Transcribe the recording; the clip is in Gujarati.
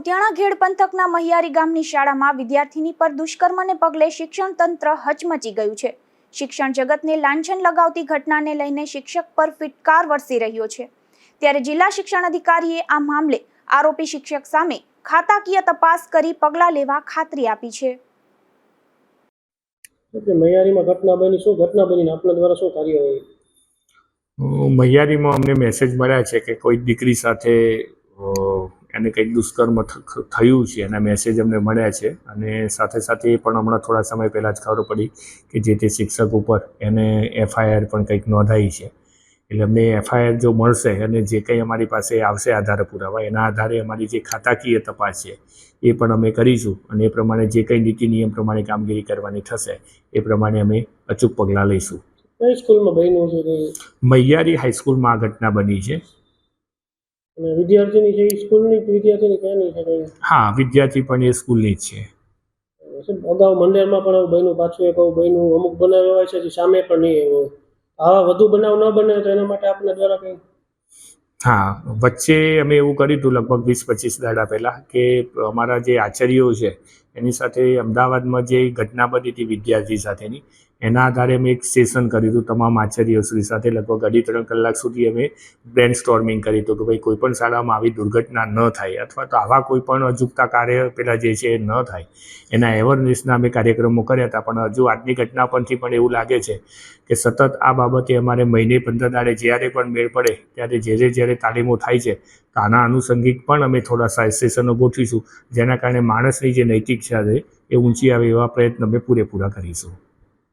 કુતિયાણા ઘેડ પંથકના મહિયારી ગામની શાળામાં વિદ્યાર્થીની પર દુષ્કર્મને પગલે શિક્ષણ તંત્ર હચમચી ગયું છે. શિક્ષણ જગતને લાંછન લગાવતી ઘટનાને લઈને શિક્ષક પર ફિટકાર વરસી રહ્યો છે. ત્યારે જિલ્લા શિક્ષણ અધિકારીએ આ મામલે આરોપી શિક્ષક સામે ખાતાકીય તપાસ કરી પગલાં લેવા ખાતરી આપી છે. કે ઘટના બની શું ઘટના બનીને આપણા દ્વારા શું કાર્યવાહી? મહિયારીમાં અમને મેસેજ મળ્યા છે કે કોઈ દીકરી સાથે એને કંઈક દુષ્કર્મ થયું છે એના મેસેજ અમને મળ્યા છે. અને સાથે સાથે એ પણ હમણાં થોડા સમય પહેલાં જ ખબર પડી કે જે તે શિક્ષક ઉપર એને એફઆઈઆર પણ કંઈક નોંધાઈ છે. એટલે અમને એફઆઈઆર જો મળશે અને જે કંઈ અમારી પાસે આવશે આધાર પુરાવા એના આધારે અમારી જે ખાતાકીય તપાસ છે એ પણ અમે કરીશું અને એ પ્રમાણે જે કંઈ નીતિ નિયમ પ્રમાણે કામગીરી કરવાની થશે એ પ્રમાણે અમે અચૂક પગલાં લઈશું. કઈ સ્કૂલમાં બન્યું છે મૈયારી હાઈસ્કૂલમાં આ ઘટના બની છે. અને વિદ્યાર્થીની છે એ સ્કૂલની વિદ્યાર્થીની ક્યાંની છે કઈ? હા વિદ્યાર્થી પણ એ સ્કૂલની જ છે. અગાઉ મંદિરમાં પણ આવું બન્યું પાછું એક આવું બન્યું અમુક બનાવ એવા છે જે સામે પણ નહીં એવું આવા વધુ બનાવ ન બને તો એના માટે આપણે દ્વારા કંઈ? હા વચ્ચે અમે એવું કર્યું હતું લગભગ વીસ પચીસ દાડા પહેલાં કે અમારા જે આચાર્યો છે એની સાથે અમદાવાદમાં જે ઘટના બની હતી વિદ્યાર્થી સાથેની, એના આધારે અમે એક સેશન કર્યું હતું તમામ આચાર્યશ્રી સાથે. લગભગ અઢી ત્રણ કલાક સુધી અમે બ્રેન સ્ટોર્મિંગ કર્યું હતું કે ભાઈ કોઈ પણ શાળામાં આવી દુર્ઘટના ન થાય અથવા તો આવા કોઈ પણ અજુગતા કાર્ય પેલા જે છે એ ન થાય. એના એવરનેસના અમે કાર્યક્રમો કર્યા હતા. પણ હજુ આજની ઘટના પરથી પણ એવું લાગે છે કે સતત આ બાબતે અમારે મહિને પંદર દાડે જ્યારે પણ મેળ પડે, ત્યારે જે જ્યારે તાલીમો થાય છે તો આના આનુષંગિક પણ અમે થોડા સાઇઝ સેશનો ગોઠવીશું, જેના કારણે માણસની જે નૈતિકતા છે એ ઊંચી આવે એવા પ્રયત્ન અમે પૂરેપૂરા કરીશું.